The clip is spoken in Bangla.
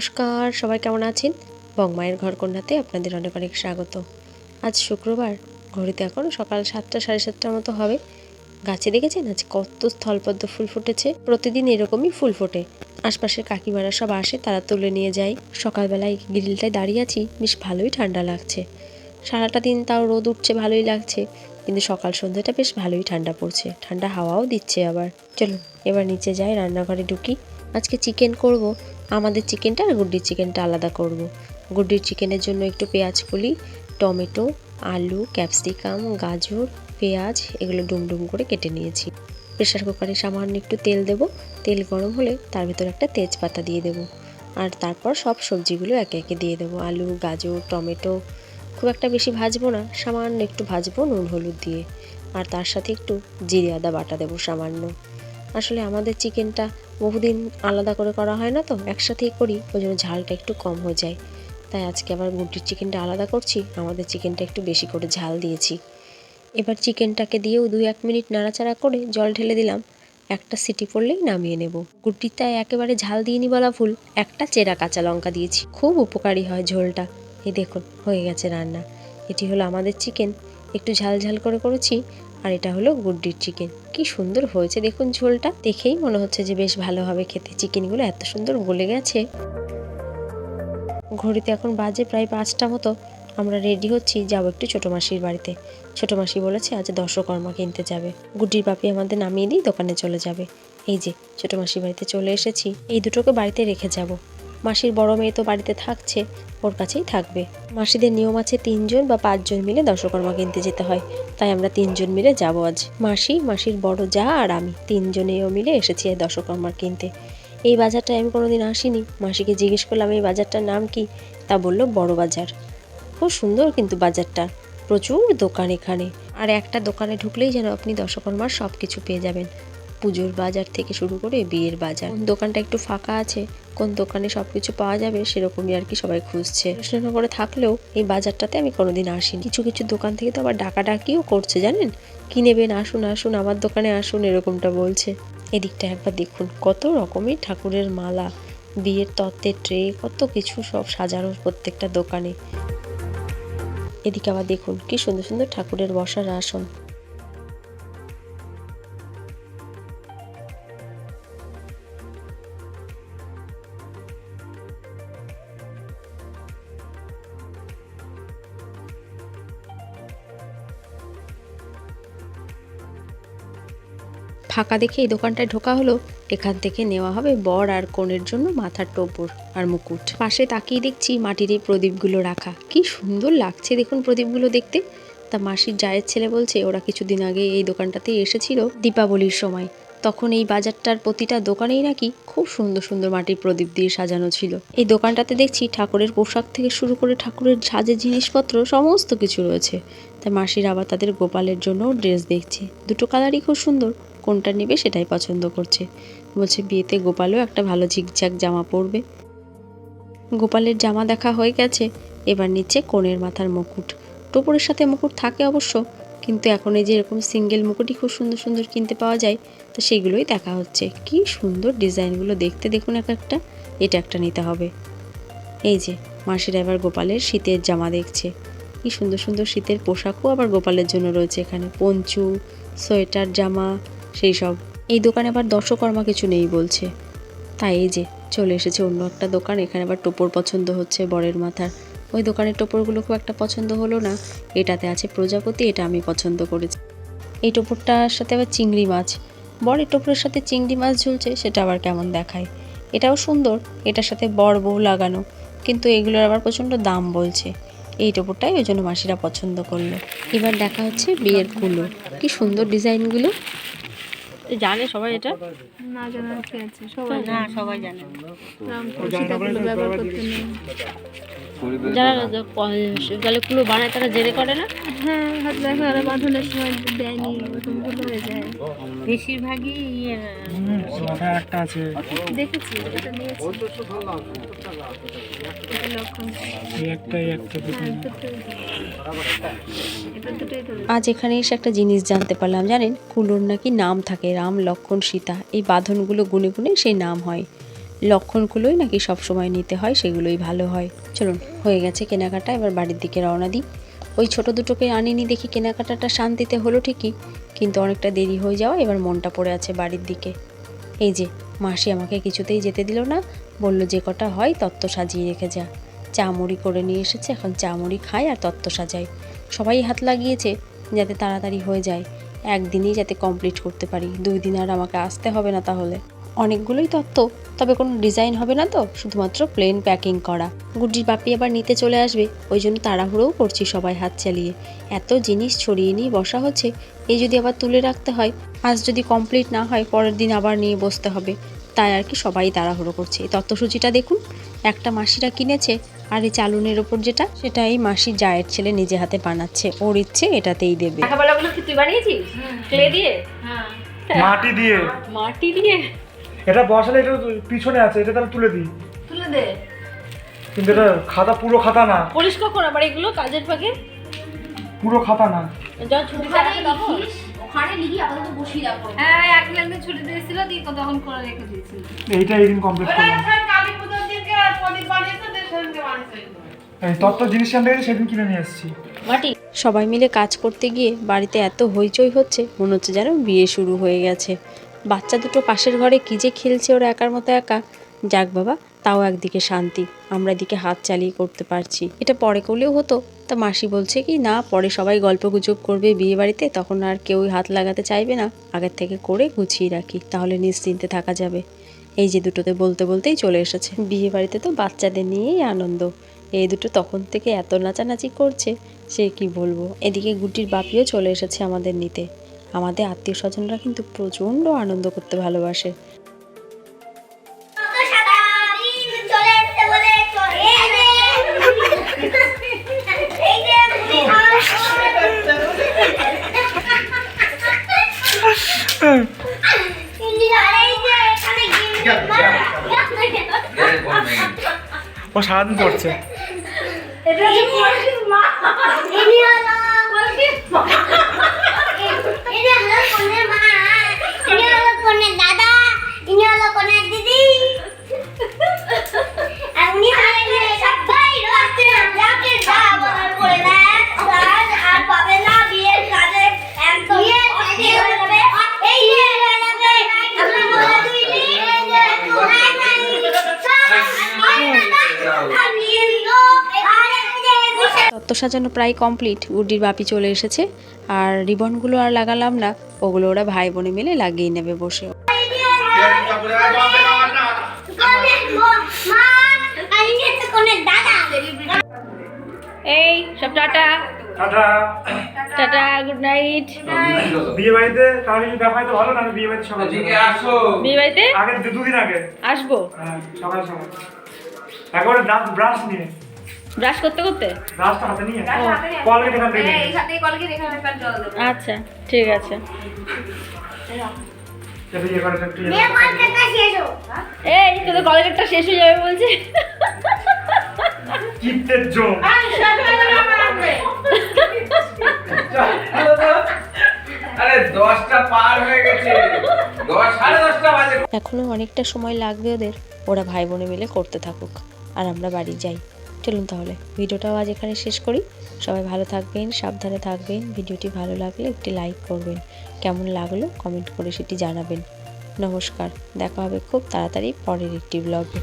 নমস্কার, সবাই কেমন আছেন? বংমায়ের ঘর কন্যাতে আপনাদের অনেক অনেক স্বাগত। আজ শুক্রবার, ঘড়িতে এখন সকাল সাতটা সাড়ে সাতটার মতো হবে। গাছে দেখেছেন? আজ কত স্থলপদ্ম ফুল ফুটেছে। প্রতিদিন এরকমই ফুল ফোটে। আশপাশের কাকিমারা সব আসে, তারা তুলে নিয়ে যায়। সকালবেলায় গ্রিলটায় দাঁড়িয়ে আছি, বেশ ভালোই ঠান্ডা লাগছে। সারাটা দিন তাও রোদ উঠছে, ভালোই লাগছে। কিন্তু সকাল সন্ধ্যাটা বেশ ভালোই ঠান্ডা পড়ছে। ঠান্ডা হাওয়াও দিচ্ছে আবার। চলো এবার নিচে যাই, রান্নাঘরে ঢুকি। আজকে চিকেন করব। আমাদের চিকেনটা আর গুড্ডির চিকেনটা আলাদা করব। গুড্ডির চিকেনের জন্য একটু পেঁয়াজ কলি, টমেটো, আলু, ক্যাপসিকাম, গাজর, পেঁয়াজ, এগুলো ডুম ডুম করে কেটে নিয়েছি। প্রেশার কুকারে সামান্য একটু তেল দেব। তেল গরম হলে তার ভিতরে একটা তেজপাতা দিয়ে দেব। আর তারপর সব সবজিগুলো একে একে দিয়ে দেবো। আলু, গাজর, টমেটো, খুব একটা বেশি ভাজবো না, সামান্য একটু ভাজবো নুন, হলুদ দিয়ে। আর তার সাথে একটু জিরে, আদা, বাটা দেবো সামান্য। আসলে আমাদের চিকেনটা বহুদিন আলাদা করে করা হয় না তো, একসাথেই করি, ওই জন্য ঝালটা একটু কম হয়ে যায়। তাই আজকে আবার মুরগির চিকেনটা আলাদা করছি, আমাদের চিকেনটা একটু বেশি করে ঝাল দিয়েছি। এবার চিকেনটাকে দিয়েও দুই এক মিনিট নাড়াচাড়া করে জল ঢেলে দিলাম। একটা সিটি পড়লেই নামিয়ে নেব। গুটিটায় একেবারে ঝাল দিইনি বলা ভুল, একটা চেরা কাঁচা লঙ্কা দিয়েছি। খুব উপকারী হয় ঝোলটা। এই দেখুন, হয়ে গেছে রান্না। এটি হলো আমাদের চিকেন। একটু ঝাল ঝাল করে করেছি আর এটা হলো গুড্ডির চিকেন। কি সুন্দর হয়েছে দেখুন ঝোলটা। দেখেই মনে হচ্ছে যে বেশ ভালো হবে খেতে। চিকেনগুলো এত সুন্দর গলে গেছে। ঘড়িতে এখন বাজে প্রায় পাঁচটা মতো। আমরা রেডি হচ্ছি, যাব একটু ছোটো মাসির বাড়িতে। ছোটো মাসি বলেছে আজ দশকর্মা কিনতে যাবে। গুড্ডির পাপি আমাদের নামিয়ে দিয়ে দোকানে চলে যাবে। এই যে, ছোটো মাসির বাড়িতে চলে এসেছি। এই দুটোকে বাড়িতে রেখে যাব। মাসির বড় মেয়ে তো বাড়িতে থাকছে, ওর কাছেই থাকবে। মাসিদের নিয়ম আছে তিনজন বা পাঁচজন মিলে দশকর্মা কিনতে যেতে হয়। তাই আমরা তিনজন মিলে যাব আজ। মাসি, মাসির বড় যা আর আমি, তিনজনেও মিলে এসেছি এই দশকর্মা কিনতে। এই বাজারটায় আমি কোনোদিন আসিনি। মাসিকে জিজ্ঞেস করলাম, এই বাজারটার নাম কি? তা বলল, বড় বাজার। খুব সুন্দর কিন্তু বাজারটা। প্রচুর দোকান এখানে। আর একটা দোকানে ঢুকলেই যেন আপনি দশকর্মার সব কিছু পেয়ে যাবেন। পুজোর বাজার থেকে শুরু করে বিয়ের বাজার। কোন দোকানটা একটু ফাঁকা আছে, কোন দোকানে সব কিছু পাওয়া যাবে সেরকমই আর কি সবাই খুঁজছে। কৃষ্ণনগরে থাকলেও এই বাজারটাতে আমি কোনোদিন আসিনি। কিছু কিছু দোকান থেকে তো আবার ডাকাডাকিও করছে, জানেন? কি নেবেন, আসুন আসুন, আমার দোকানে আসুন এরকমটা বলছে। এদিকটা একবার দেখুন, কত রকমের ঠাকুরের মালা, বিয়ের তত্ত্বের ট্রে, কত কিছু সব সাজানো প্রত্যেকটা দোকানে। এদিকে আবার দেখুন, কি সুন্দর সুন্দর ঠাকুরের বসার আসন। ফাঁকা দেখে এই দোকানটায় ঢোকা হলো। এখান থেকে নেওয়া হবে বর আর কনের জন্য মাথার টোপর আর মুকুট। পাশে তাকিয়ে দেখছি মাটির এই প্রদীপগুলো রাখা। কি সুন্দর লাগছে দেখুন প্রদীপগুলো দেখতে। তা মাসির জায়ের ছেলে বলছে, ওরা কিছুদিন আগে এই দোকানটাতেই এসেছিল দীপাবলির সময়। তখন এই বাজারটার প্রতিটা দোকানেই নাকি খুব সুন্দর সুন্দর মাটির প্রদীপ দিয়ে সাজানো ছিল। এই দোকানটাতে দেখছি ঠাকুরের পোশাক থেকে শুরু করে ঠাকুরের সাজের জিনিসপত্র, সমস্ত কিছু রয়েছে। তাই মাসির আবার তাদের গোপালের জন্য ড্রেস দেখছে। দুটো কালারই খুব সুন্দর। কোনটা নেবে সেটাই পছন্দ করছে। বলছে, বিয়েতে গোপালও একটা ভালো ঝিকঝাক জামা পরবে। গোপালের জামা দেখা হয়ে গেছে, এবার নিচ্ছে কোণের মাথার মুকুট। টোপরের সাথে মুকুট থাকে অবশ্য, কিন্তু এখন এই যে এরকম সিঙ্গেল মুকুটই খুব সুন্দর সুন্দর কিনতে পাওয়া যায়, তো সেগুলোই দেখা হচ্ছে। কি সুন্দর ডিজাইনগুলো, দেখতে দেখুন এক একটা, এটা একটা নিতে হবে। এই যে, মাসির এবার গোপালের শীতের জামা দেখছে। কি সুন্দর সুন্দর শীতের পোশাকও আবার গোপালের জন্য রয়েছে এখানে। পঞ্চু, সোয়েটার জামা সেই সব। এই দোকানে আবার দর্শকর্মা কিছু নেই বলছে। তাই এই যে চলে এসেছে অন্য একটা দোকান, এখানে আবার টোপর পছন্দ হচ্ছে বরের মাথার। ওই দোকানের টোপরগুলো খুব একটা পছন্দ হলো না। এটাতে আছে প্রজাপতি, এটা আমি পছন্দ করেছি। এই টোপরটার সাথে আবার চিংড়ি মাছ। বরের টোপরের সাথে চিংড়ি মাছ ঝুলছে, সেটা আবার কেমন দেখায়? এটাও সুন্দর, এটার সাথে বর বউ লাগানো। কিন্তু এগুলোর আবার প্রচণ্ড দাম বলছে। এই টোপরটাই ওই জন্য মাসিরা পছন্দ করল। এবার দেখা হচ্ছে বিয়ের কুলো। কি সুন্দর ডিজাইনগুলো। জানে সবাই এটা? না জানার কি আছে? সবাই না সবাই জানে। ব্যবহার করতে নেই। যারা গেলে কুলো বানায় তারা জেনে করে না? হ্যাঁ হাত দেখা আর বাঁধনের সময় দেয়নি ওরকম ভুল হয়ে যায়। বেশিরভাগই ইয়ে একটা আছে। দেখেছি এটা নিয়েছি। এটা লক্ষণ। এই একটা এই একটা দুটো হ্যাঁ আজ এখানে এসে একটা জিনিস জানতে পারলাম জানেন? কুলোর নাকি নাম থাকে রাম, লক্ষণ, সীতা, এই বাঁধনগুলো গুনে গুনে সেই নাম হয়। লক্ষণগুলোই নাকি সবসময় নিতে হয়, সেগুলোই ভালো হয়। চলুন, হয়ে গেছে কেনাকাটা, এবার বাড়ির দিকে রওনা দিই। ওই ছোট দুটোকে আনিনি দেখি কেনাকাটাটা শান্তিতে হলো ঠিকই, কিন্তু অনেকটা দেরি হয়ে যাওয়া এবার মনটা পড়ে আছে বাড়ির দিকে। এই যে, মাসি আমাকে কিছুতেই যেতে দিল না, বলল যে কটা হয় তত্ত্ব সাজিয়ে রেখে যা। চা মুড়ি করে নিয়ে এসেছে, এখন চা মুড়ি খাই আর তত্ত্ব সাজায়। সবাই হাত লাগিয়েছে, যাতে তাড়াতাড়ি হয়ে যায়। একদিনেই যাতে কমপ্লিট করতে পারি। দুই দিন আর আমাকে আসতে হবে না তাহলে। অনেকগুলোই তত্ত্ব, তবে কোনো ডিজাইন হবে না তো? শুধুমাত্র প্লেন প্যাকিং করা। গুড্ডির বাপি আবার নিতে চলে আসবে, ওই জন্য তাড়াহুড়োও করছি সবাই হাত চালিয়ে। এত জিনিস ছড়িয়ে নিয়ে বসা হচ্ছে, এই যদি আবার তুলে রাখতে হয়, আজ যদি কমপ্লিট না হয়, পরের দিন আবার নিয়ে বসতে হবে। তাই আর কি সবাই তাড়াহুড়ো করছে। এই তত্ত্বসূচিটা দেখুন, একটা মাসিরা কিনেছে আর এই চালুনের ওপর যেটা সেটা এই মাসির জায়ের ছেলে নিজে হাতে বানাচ্ছে। ওর ইচ্ছে এটাতেই দেবে। লেখাপড়াগুলো কি তুই বানিয়েছিস? ক্লে দিয়ে? মাটি দিয়ে। মাটি দিয়ে? এটা বসালে এটা পিছনে আছে এটা তাহলে তুলে দিই। তুলে দে। কিন্তু এটা খাতা পুরো খাতা না। পরিষ্কার কর আবার এগুলো কাজের ফাঁকে। পুরো খাতা না। যা ছুটি ওখানে লিখি আপাতত বসিয়ে রাখো। হ্যাঁ ছুটি দিয়েছিল দিয়ে তখন করে রেখে দিয়েছিল। এইটা এই কমপ্লিট করলাম এই তত্ত্ব জিনিস আনতে সেদিন কিনে নিয়ে এসেছি। সবাই মিলে কাজ করতে গিয়ে বাড়িতে এত হইচই হচ্ছে মনে হচ্ছে যেন বিয়ে শুরু হয়ে গেছে। বাচ্চা দুটো পাশের ঘরে কী যে খেলছে ওরা একার মতো একা। যাক বাবা তাও একদিকে শান্তি আমরা এদিকে হাত চালিয়ে করতে পারছি। এটা পরে করলেও হতো তা মাসি বলছে কি না পরে সবাই গল্প গুজব করবে বিয়ে বাড়িতে তখন আর কেউই হাত লাগাতে চাইবে না আগের থেকে করে গুছিয়ে রাখি তাহলে নিশ্চিন্তে থাকা যাবে। এই যে দুটোতে বলতে বলতেই চলে এসেছে। বিয়ে বাড়িতে তো বাচ্চাদের নিয়েই আনন্দ এই দুটো তখন থেকে এত নাচানাচি করছে সে কি বলব? এদিকে গুটির বাপিও চলে এসেছে আমাদের নিতে। আমাদের আত্মীয় স্বজনরা কিন্তু প্রচণ্ড আনন্দ করতে ভালোবাসে। চলে এসছে বলে চলে এই যে ও সারাদিন পড়ছে এটা যে সাজানো প্রায় কমপ্লিট গুড্ডির বাপি চলে এসেছে। আর রিবনগুলো আর লাগালাম না। ওগুলো ওরা ভাই বোনে মিলে লাগিয়ে নেবে বসে। এই সব tata. Tata. Tata good night বিয়ে বাড়িতে তাহলে যদি দেখা তো ভালো না? বিয়ে বাড়িতে সকাল সকাল। বিয়ে বাড়িতে আগে দুদিন আগে। আসব। হ্যাঁ, সকাল সকাল। একেবারে দাঁত ব্রাশ নিয়ে। ব্রাশ করতে করতে? ব্রাশটা হাতে নিয়ে। কলগেট এখান থেকে নিয়ে। আচ্ছা ঠিক আছে। এই তোদের কলেজটা শেষ হয়ে যাবে বলছে। চিত্তের জোন আরে দশটা পার হয়ে গেছে। দশ সাড়ে দশটা বাজে। এখনও অনেকটা সময় লাগবে ওদের। ওরা ভাই বোনে মিলে করতে থাকুক। আর আমরা বাড়ি যাই। চলুন তাহলে, ভিডিওটাও আজ এখানে শেষ করি। সবাই ভালো থাকবেন, সাবধানে থাকবেন, ভিডিওটি ভালো লাগলে একটি লাইক করবেন। কেমন লাগল কমেন্ট করে সেটি জানাবেন। নমস্কার, দেখা হবে খুব তাড়াতাড়ি পরের একটি ব্লগে